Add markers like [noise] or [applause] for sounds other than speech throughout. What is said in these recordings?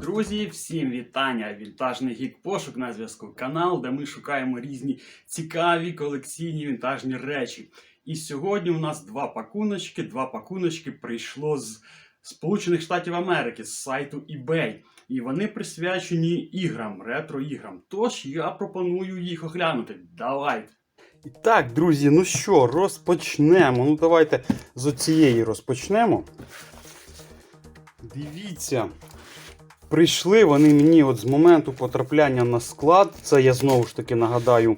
Друзі, всім вітання! Вінтажний гік пошук на зв'язку. Канал, де ми шукаємо різні цікаві колекційні вінтажні речі. І сьогодні у нас два пакуночки. Два пакуночки прийшло з Сполучених Штатів Америки, з сайту eBay. І вони присвячені іграм, ретро-іграм. Тож я пропоную їх оглянути. Давайте! І так, друзі, ну що, розпочнемо. Ну, давайте з оцієї розпочнемо. Дивіться, Прийшли вони мені от з моменту потрапляння на склад. Це я знову ж таки нагадаю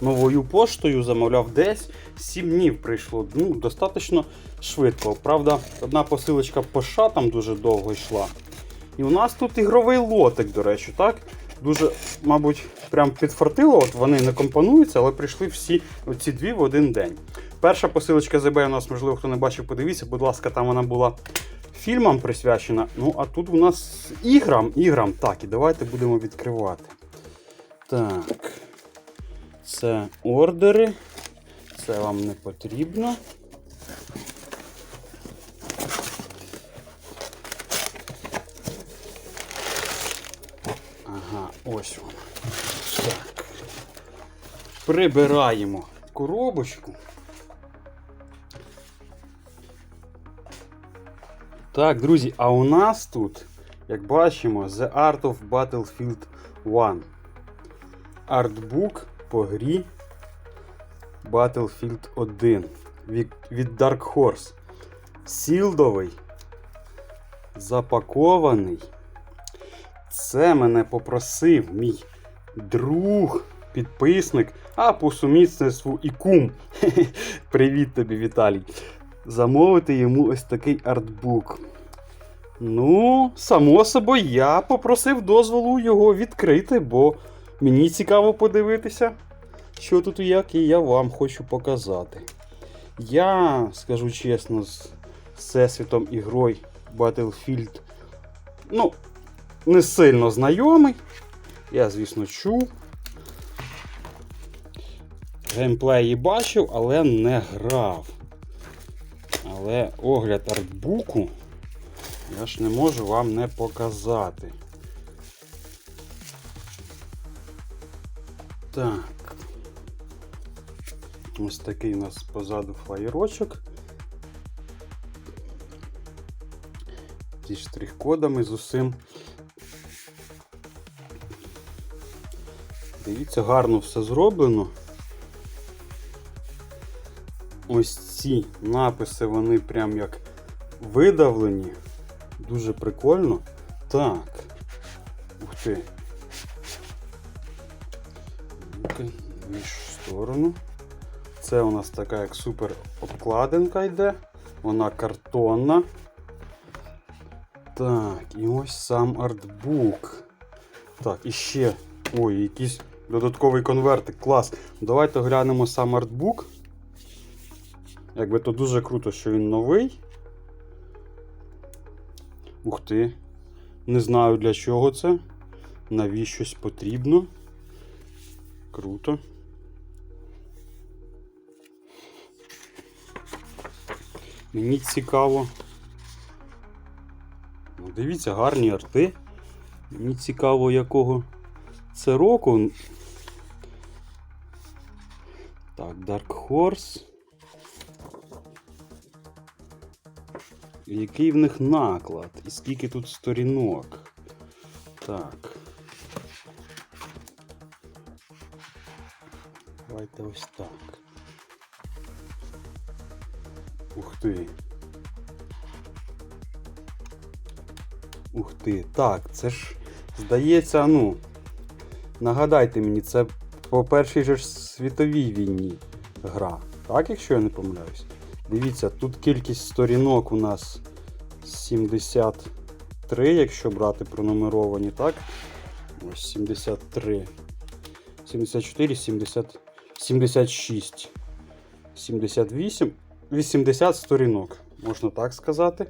новою поштою, замовляв десь 7 днів прийшло. Ну, достатньо швидко. Правда, одна посилочка по США там дуже довго йшла. І у нас тут ігровий лотик, до речі, так? Дуже, мабуть, прям підфартило. От вони не компонуються, але прийшли всі ці дві в один день. Перша посилочка з eBay у нас, можливо, хто не бачив, подивіться, будь ласка, там вона була фільмам присвячена. Ну, а тут у нас іграм. іграм. Так, і давайте будемо відкривати. Так. Це ордери. Це вам не потрібно. Ага, ось воно. Так. Прибираємо коробочку. Так, друзі, а у нас тут, як бачимо, The Art of Battlefield 1. Артбук по грі Battlefield 1 від, від Dark Horse. Сілдовий. Запакований. Це мене попросив мій друг, підписник, а по сумісництву і кум. [laughs] Привіт тобі, Віталій замовити йому ось такий артбук. Ну, само собою, я попросив дозволу його відкрити, бо мені цікаво подивитися, що тут і як, і я вам хочу показати. Я, скажу чесно, з всесвітом ігрой Battlefield, ну, не сильно знайомий. Я, звісно, чув. Геймплеї бачив, але не грав. Але огляд артбуку я ж не можу вам не показати. Так. Ось такий у нас позаду флаєрочок. Зі штрих-кодами з усім. Дивіться, гарно все зроблено. Ось ці написи, вони прям як видавлені. Дуже прикольно. Так. Ух ти. Між сторону. Це у нас така як супер обкладинка йде. Вона картонна. Так, і ось сам артбук. Так, і ще. Ой, якийсь додатковий конвертик. Клас. Давайте глянемо сам артбук. Якби то дуже круто, що він новий. Ух ти. Не знаю для чого це. Навіщось потрібно. Круто. Мені цікаво. Ну, Дивіться, гарні арти. Мені цікаво, якого це року. Horse. Який в них наклад? І скільки тут сторінок? Так. Давайте ось так. Ух ти. Ух ти. Так, це ж здається, ну. Нагадайте мені, це по першій же світовій війні гра. Так, якщо я не помиляюсь? Дивіться, тут кількість сторінок у нас 73, якщо брати пронумеровані, так? Ось 73. 74, 70, 76, 78, 80 сторінок, можна так сказати.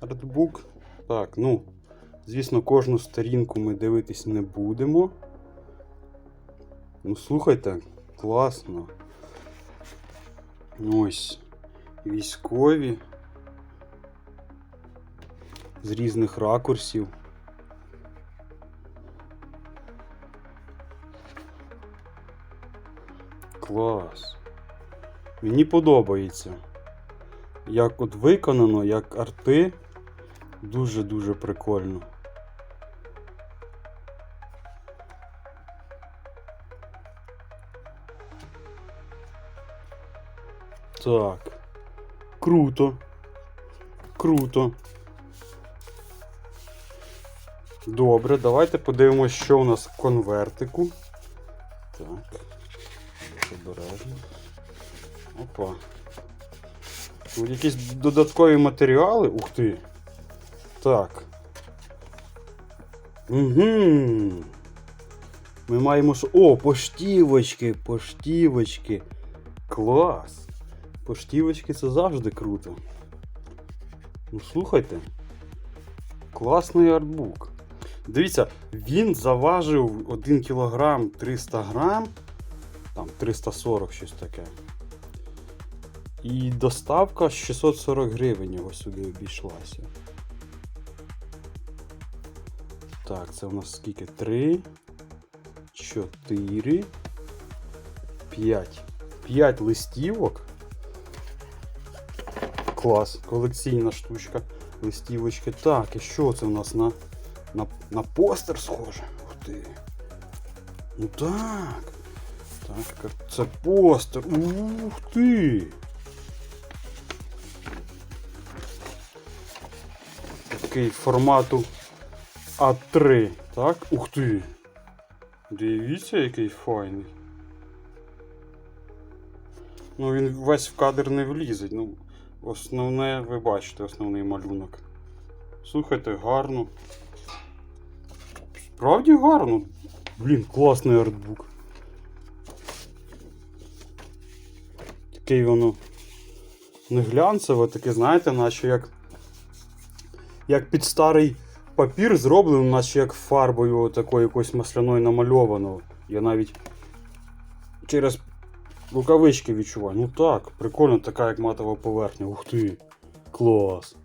Артбук. Так, ну, звісно, кожну сторінку ми дивитись не будемо. Ну, слухайте, класно. Ось. військові. З різних ракурсів. Клас. Мені подобається. Як от виконано, як арти. Дуже-дуже прикольно. Так. Круто. Круто. Добре, давайте подивимось, що у нас в конвертику. Так. Обережно. Опа. Тут якісь додаткові матеріали. Ух ти. Так. Угу. Ми маємо. О, поштівочки, поштівочки. Клас. Поштівочки це завжди круто. Ну, слухайте. Класний артбук. Дивіться, він заважив 1 кг 300 грам, там 340 щось таке. І доставка 640 гривень його сюди обійшлася. Так, це у нас скільки? 3, 4, 5. 5 листівок. Клас, колекційна штучка. Листівочки. Так, і що це у нас на, на, на постер схоже? Ух ти. Ну так. Так, це постер. Ух ти. Такий формату А3. Так? Ух ти. Дивіться, який файний. Ну він весь в кадр не влізить. Ну, основне, ви бачите, основний малюнок. Слухайте, гарно. Справді гарно. Блін, класний артбук. Такий воно не глянцеве, таке, знаєте, наче як. Як під старий папір зроблено, наче як фарбою такою якоюсь масляною намальовано. Я навіть через рукавички відчуваю. Ну так, прикольно, така як матова поверхня. Ух ти. Клас.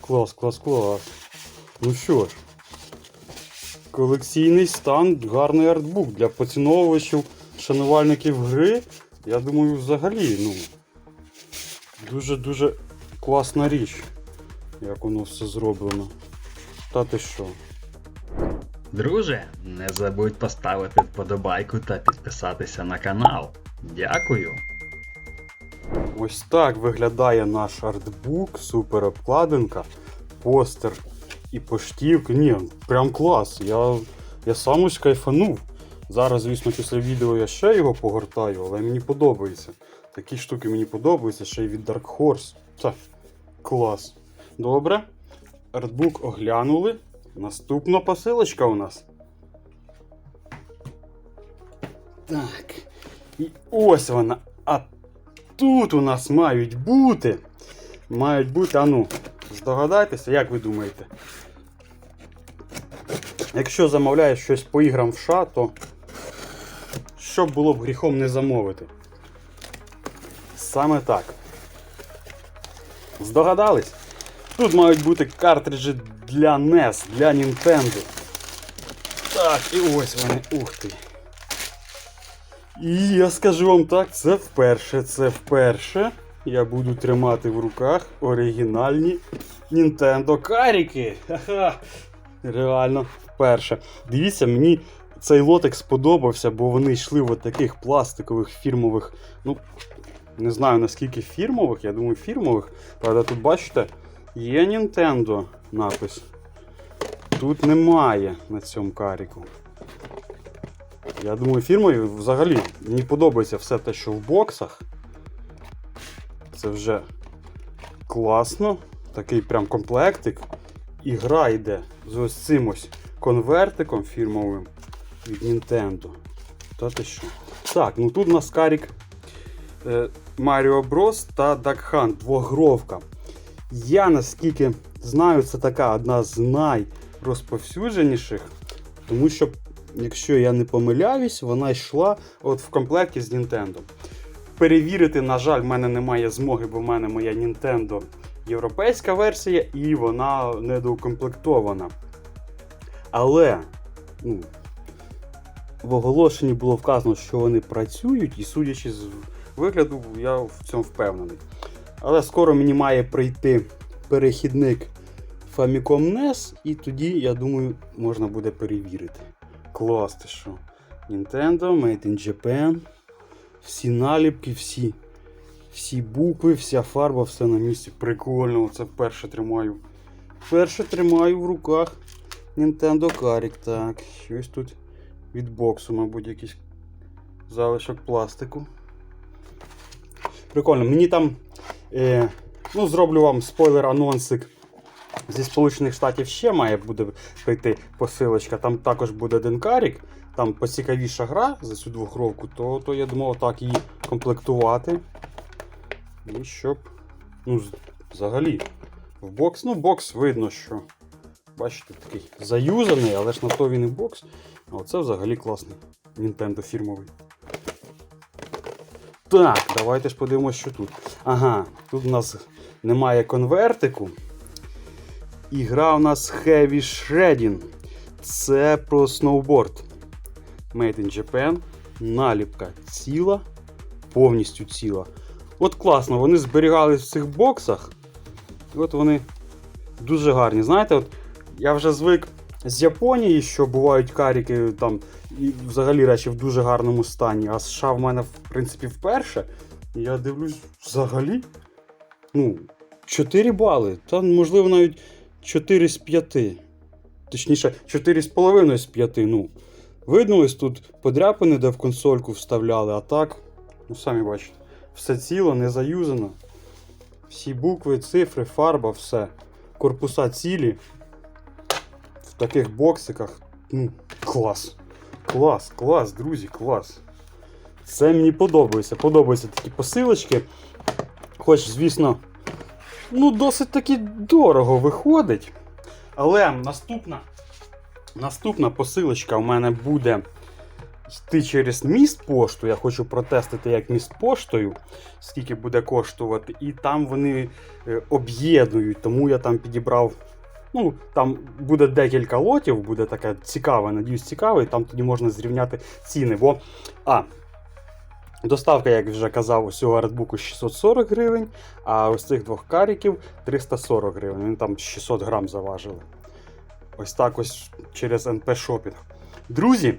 Клас, клас, клас. Ну що ж, колекційний стан, гарний артбук для поціновувачів, шанувальників гри. Я думаю, взагалі, ну. Дуже-дуже класна річ, як воно все зроблено. Та ти що? Друже, не забудь поставити вподобайку та підписатися на канал. Дякую. Ось так виглядає наш артбук, супер обкладинка, постер і поштівки. Ні, прям клас. Я, я сам ось кайфанув. Зараз, звісно, після відео я ще його погортаю, але мені подобається. Такі штуки мені подобаються, ще й від Dark Horse. Та, клас. Добре. Артбук оглянули. Наступна посилочка у нас. Так. І ось вона. А тут у нас мають бути. Мають бути, а ну, здогадайтеся, як ви думаєте? Якщо замовляєш щось по іграм в США, то що було б гріхом не замовити? Саме так. Здогадались? Тут мають бути картриджі для NES, для Nintendo. Так, і ось вони. Ух ти. І я скажу вам так, це вперше, це вперше. Я буду тримати в руках оригінальні Nintendo каріки. Реально вперше. Дивіться, мені цей лотик сподобався, бо вони йшли в таких пластикових фірмових. Ну, не знаю наскільки фірмових, я думаю, фірмових. Правда, тут бачите, є Nintendo напис. Тут немає на цьому каріку. Я думаю, фірмою взагалі мені подобається все те, що в боксах. Це вже класно. Такий прям комплектик. І гра йде з ось цим ось конвертиком фірмовим від Nintendo. Та ти що? Так, ну тут у нас карік е, Mario Bros та Duck двогровка. Я наскільки знаю, це така одна з найрозповсюдженіших, тому що, якщо я не помиляюсь, вона йшла от в комплекті з Nintendo. перевірити, на жаль, в мене немає змоги, бо в мене моя Nintendo європейська версія, і вона недоукомплектована. Але ну, в оголошенні було вказано, що вони працюють, і судячи з вигляду, я в цьому впевнений. Але скоро мені має прийти перехідник Famicom NES, і тоді, я думаю, можна буде перевірити. Клас, ти що? Nintendo, Made in Japan. Всі наліпки, всі, всі букви, вся фарба, все на місці. Прикольно, оце вперше тримаю. Вперше тримаю в руках Nintendo Carrick. Так, щось тут від боксу, мабуть, якийсь залишок пластику. Прикольно, мені там. Е, ну, зроблю вам спойлер-анонсик. Зі Сполучених Штатів ще має буде прийти посилочка. Там також буде Денкарік. Там поцікавіша гра за цю двохровку, то, то я думав так її комплектувати. І щоб. Ну, взагалі. В бокс, ну, бокс видно, що. Бачите, такий заюзаний, але ж на то він і бокс. Оце взагалі класний. Nintendo фірмовий. Так, давайте ж подивимося, що тут. Ага, тут у нас немає конвертику. І гра у нас Heavy Shredding. Це про сноуборд. Made in Japan. Наліпка ціла, повністю ціла. От класно, вони зберігались в цих боксах. І от вони дуже гарні. Знаєте, от я вже звик з Японії, що бувають каріки там і взагалі речі в дуже гарному стані. А США в мене, в принципі, вперше. Я дивлюсь, взагалі. Ну, 4 бали. Та, можливо, навіть 4 з 5. Точніше, 4,5 з 5. Ну, видно, ось тут подряпини, де в консольку вставляли, а так, ну самі бачите, все ціло, не заюзано. Всі букви, цифри, фарба, все. Корпуса цілі. В таких боксиках. Ну, клас. Клас, клас, друзі, клас. Це мені подобається. Подобаються такі посилочки. Хоч, звісно, ну, досить таки дорого виходить. Але наступна, наступна посилочка у мене буде йти через міст пошту. Я хочу протестити як міст поштою, скільки буде коштувати. І там вони е, об'єднують, тому я там підібрав. Ну, там буде декілька лотів, буде таке цікаве, надіюсь, цікаве, і там тоді можна зрівняти ціни. Бо, а, доставка, як вже казав, ось цього артбуку 640 гривень, а ось цих двох каріків 340 гривень. Вони там 600 грам заважили. Ось так ось через НП Шопінг. Друзі,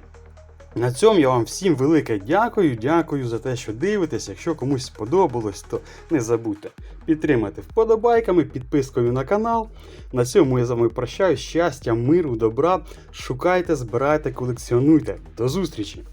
на цьому я вам всім велике дякую. Дякую за те, що дивитесь. Якщо комусь сподобалось, то не забудьте підтримати вподобайками, підпискою на канал. На цьому я з вами прощаюсь. Щастя, миру, добра. Шукайте, збирайте, колекціонуйте. До зустрічі!